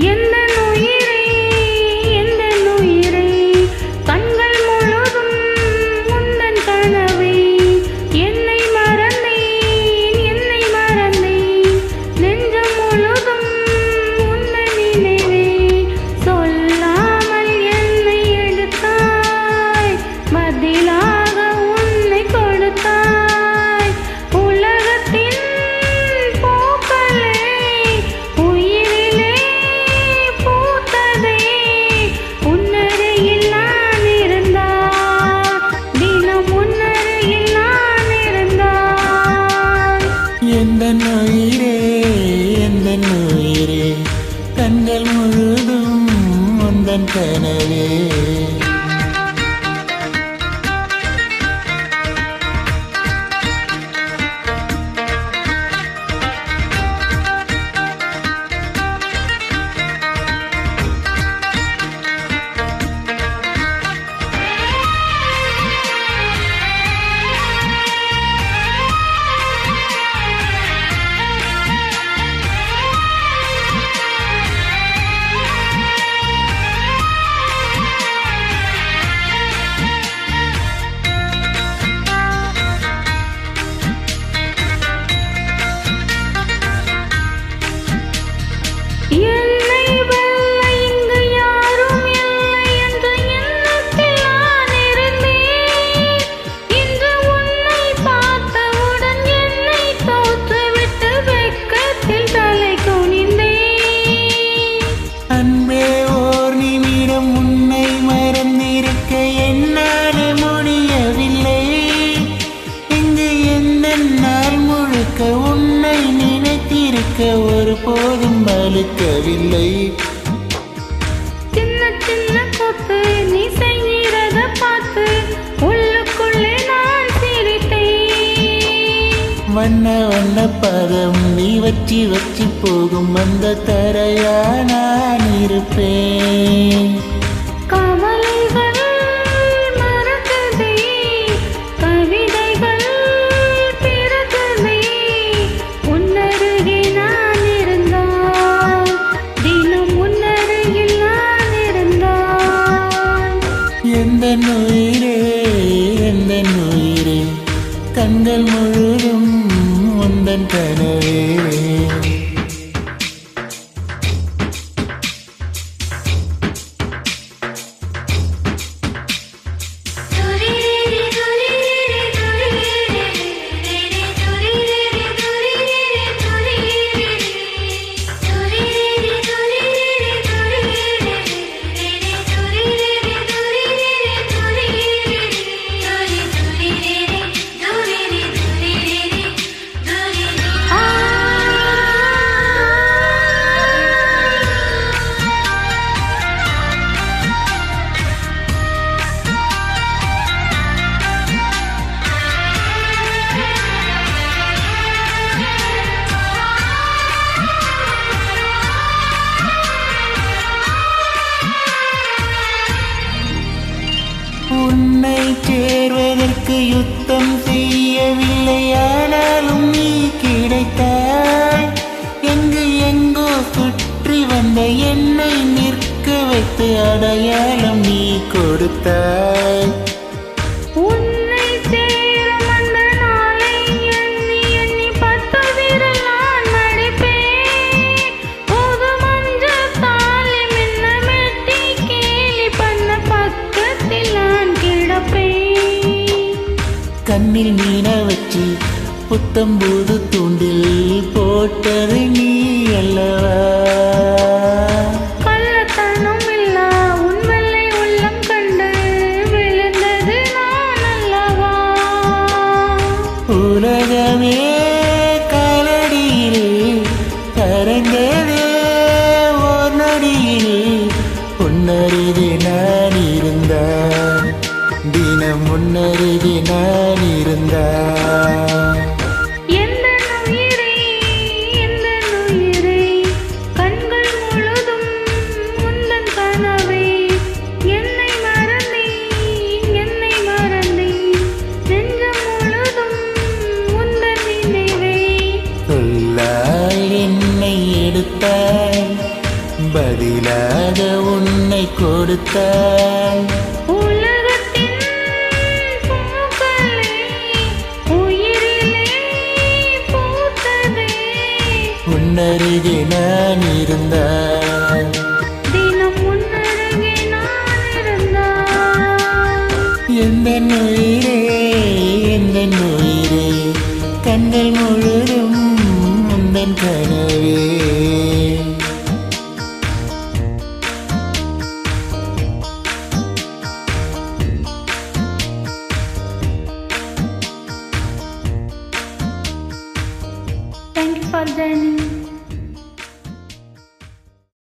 tiende முந்தன் கனவே ஒருபோதும் வலுக்கவில்லை சின்ன சின்ன கொத்து நீ செய்கிறத பார்த்து உள்ளுக்குள்ளே நான் சிரித்தேன். வண்ண வண்ண பதம் நீ வச்சி வச்சி போகும் அந்த தரையா நான் இருப்பேன். கவலைகள் உயிரே எந்த உயிரே கண்கள் முழுதும் உந்தன் கனவே. உன்னை சேர்வதற்கு யுத்தம் செய்யவில்லை. ஆனாலும் நீ கிடைத்தாய். எங்கு எங்கோ சுற்றி வந்த என்னை நிற்க வைத்து அடையாளம் நீ கொடுத்தாய். புத்தம்பூது தூண்டில் போட்டது நீ அல்லவா? உலகமே காலடியில் கரைந்ததே ஓர் நொடியில் உன்னருகே நான் இருந்தான். தினம் முன்னருகே நான் இருந்தான். என்னை எடுத்தாய் பதிலாக உன்னை கொடுத்தாய். உன்னருகே நான் இருந்தான் தினம் உன்னருகே நான் இருந்தால் எந்த உயிரே